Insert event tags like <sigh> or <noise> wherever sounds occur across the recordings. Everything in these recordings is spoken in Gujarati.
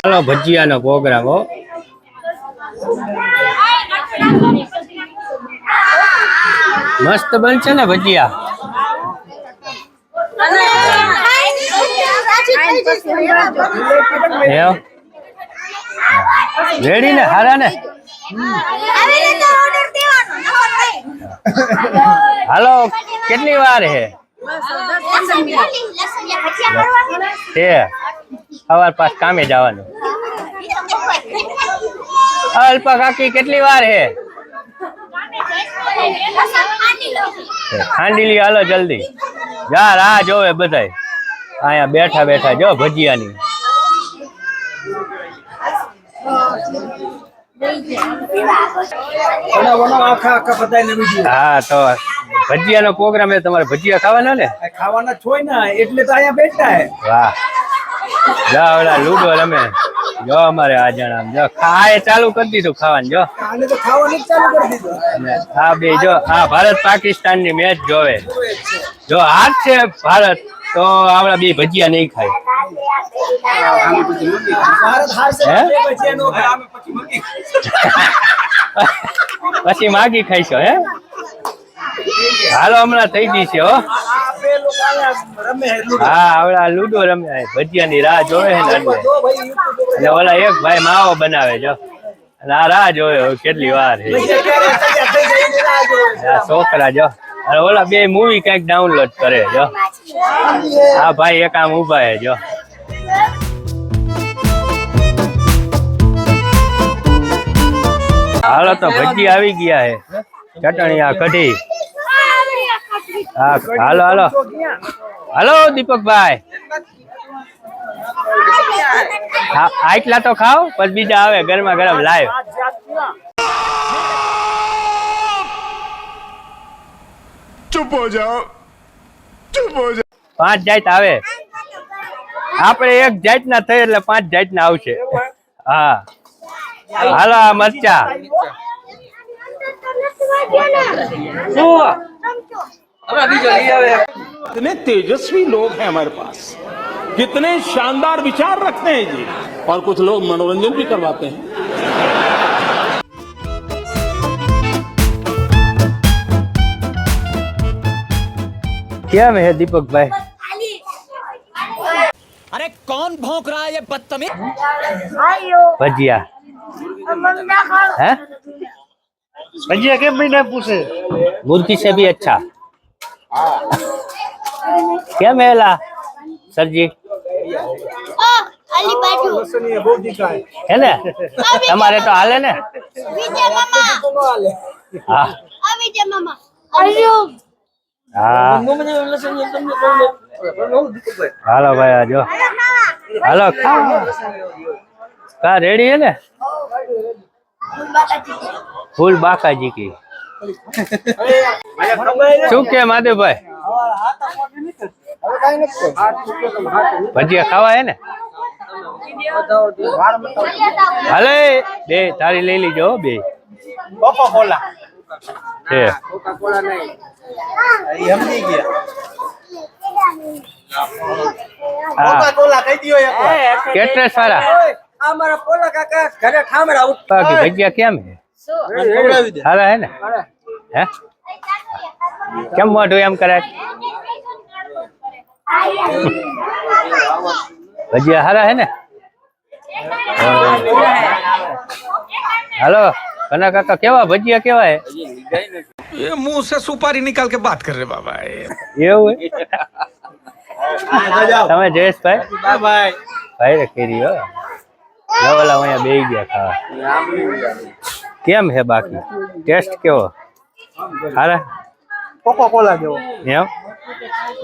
ચાલો ભજીયાનો પ્રોગ્રામ હો. મસ્ત બનશે ને ભજીયા? એમ રેડી ને હારા ને? હાલો કેટલી વાર હે? છે. સવાર પાસ કામે જવાનું. અલ્પા કાકી કેટલી વાર હે? ખાંડી લી હાલો જલ્દી. જા રાહ જોવે બધાય. અહીંયા બેઠા બેઠા જો ભજીયાની. હા તો ભજીયાનો પ્રોગ્રામ એ તમારે ભજીયા ખાવાના ને? ખાવાના હોય ને એટલે તો અહીંયા બેઠા હે. વાહ. જા ઓલા લૂડો રમે. જો અમારે આ જણા જો ખાય ચાલુ કરી દીધું ખાવાનું જો. આને તો ખાવાનું ચાલુ કરી દીધું. હા બે જો આ ભારત પાકિસ્તાનની મેચ જોવે. જો હાથ છે ભારત તો આવડા બે ભજીયા નહીં ખાય. પછી માગી ખાઈશો હે? હાલો, હમણાં થઈ ગઈ છે, હો. હા, આવડા લૂડો રમે ભજીયાની રાહ જોવે છે ને અને ઓલા એક ભાઈ માવો બનાવે જો અને આ રાહ જોયો કેટલી વાર છોકરા જો અને ઓલા બે મૂવી કંઈક ડાઉનલોડ કરે જો હા. ભાઈ એક આમ ઊભા હે જો. હાલો, તો ભજી આવી ગયા હે ચટણી આ કઢી. હા હાલો હાલો. હાલો દીપકભાઈ. આટલા તો ખાવ પછી બીજા આવે ગરમા ગરમ લાઈવ. ચૂપ હો જાઓ. ચૂપ જાઓ. પાંચ જાત આવે. આપણે એક જાત ના થઈ એટલે પાંચ જાત ના આવશે. હા. હાલો આ મરચા. શું? इतने तेजस्वी लोग हैं हमारे पास। कितने शानदार विचार रखते हैं जी। और कुछ लोग मनोरंजन भी करवाते हैं। क्या मैं है दीपक भाई? अरे कौन भोंक रहा है ये बदतमीज? भजिया। है? भजिया के मैंने पूछे। मुर्गी से भी अच्छा। કેમ હેલા સરજી. હે ને? તમારે તો હાલે ને? હા. આ વિજય મામા. અલ્યો હા. હાલો ભાઈ આ જો. હાલો. કા રેડી હે ને? ફૂલ બાકાજી. કી. શું કે મહાદેવભાઈ ભજીયા ખાવા હે ને? હાલે બે તારી લઈ લીજો બે. કોકો કોલા છે કોકા કોલા નહીં સમજી ગયા હા. કોલા કહી દ્યો એક કેટરેસ વાળા. આ મારા પોલા કાકા ઘરે ઠામડા ઉઠ ભજીયા કેમ હે? ખવડાવી દે સારા હે ને? હે? કેમ મોઢું એમ કરે ભજીયા સારા હે ને હાલો કના કાકા કેવા ભજીયા કેવા હે ये मुंह से सुपारी निकाल के बात कर रहे बाबा એવું હે? તમે જયેશભાઈ ભાઈ ભાઈ રે કેરી હો લવલા અહીંયા બેહી ગયા ખાવા કેમ હે બાકી ટેસ્ટ કેવો સારા કોકો કોલા જેવો. એમ?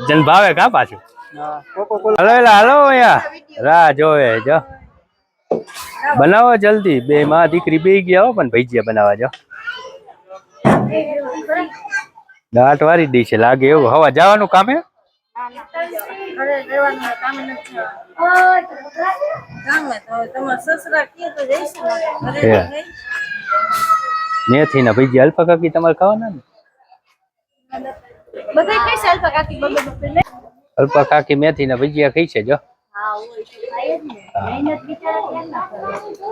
જન ભાવે કા પાછું? હાલો હાલો રાહ જોવે, જો. બનાવો જલ્દી. બે માં દીકરી બે ગયા પણ ભજીયા બનાવવા, જો. દાંત વારી દી છે, લાગે એવું. હવા જવાનું કામે. મેથી ના ભજીયા અલ્પા કાકી તમારે ખાવાના ને? બધા કઈ સાલ પર કાકી બબે બબે અલ્પા કાકી મેથી ના ભજીયા ખાઈ છે જો. હા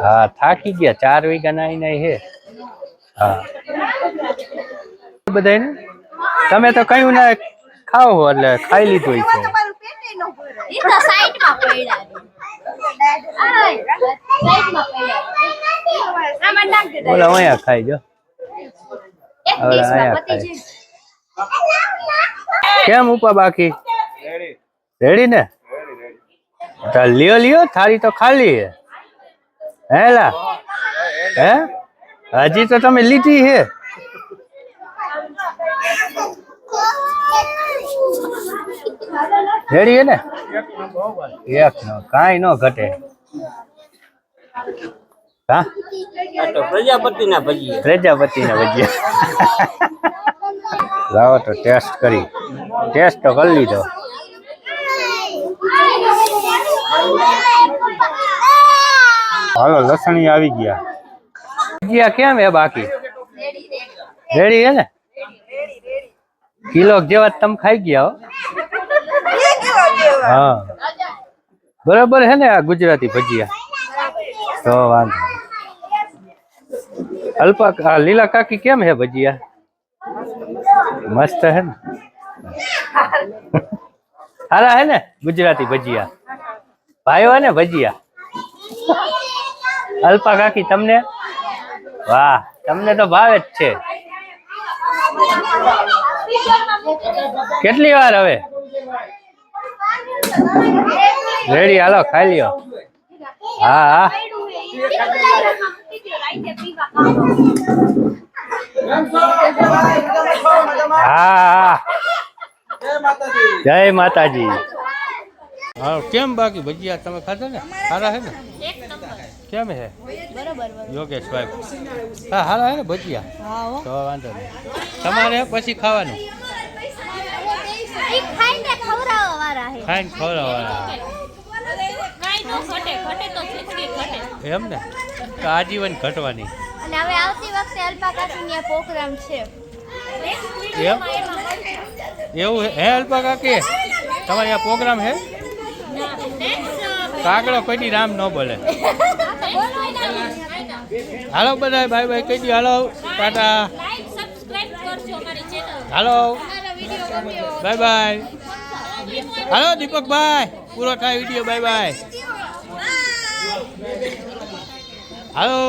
હા. થાકી ગયા ચાર વીઘા ના નહીં હે. હા. બધાને તમે તો કયું ના ખાવ એટલે ખાઈ લીધું હોય છે. બોલો અહીંયા ખાઈ જો. એક હવે ખાય. જાય. કેમ ઉપા બાકી? રેડી ને? તો લ્યો લ્યો થાળી તો ખાલી હે. હેલા હે હજી તો તમે લીધી હે. રેડી હે ને? એક નો કાંઈ નો ઘટે. હા? પ્રજાપતિ ના ભજીયા. પ્રજાપતિ ના ભજીયા. <laughs> લાવો તો ટેસ્ટ કરી. ટેસ્ટ તો કરી લીધો. હાલો, લસણી આવી ગયા. ભજીયા કેમ હે બાકી? રેડી હે ને? કિલો જેવા જ તમે ખાઈ ગયા હો? હા. બરાબર હે ને આ ગુજરાતી ભજીયા? તો વાંધો નહીં. અલ્પા, આ લીલા કાકી કેમ હે ભજીયા? મસ્ત હે ને? સારા હે ને? ગુજરાતી ભજીયા. ભાઈઓ ને ભજીયા? અલ્પા કાકી, તમને? વાહ, તમને તો ભાવે જ છે. કેટલી વાર હવે? રેડી, હાલો, ખાઈ લ્યો. હા હા. હા જય માતાજી. હા કેમ બાકી? ભજીયા તમે ખાધા ને? સારા હે ને? કેમ હે? યોગેશ ભાઈ. હા સારા હે ને ભજીયા? તો વાંધો નહીં. તમારે પછી ખાવાનું? ખાઈને ખવડાવવાના કાંઈ ન ઘટે ઘટે તો ખીચડી ઘટે. એમ ને? તો આજીવન ઘટવાની. અને હવે આવતી વખતે અલ્પાકાની પ્રોગ્રામ છે. એવું હે? અલ્પાકા કે તમારે આ પ્રોગ્રામ હે? કાગડો કોઈ રામ ન બોલે. હાલો બધા બાય બાય કહી દી હાલો, ટાટા. હાલો. Bye bye. હાલો દીપકભાઈ પૂરો થાય વીડિયો. By bye. હાલો.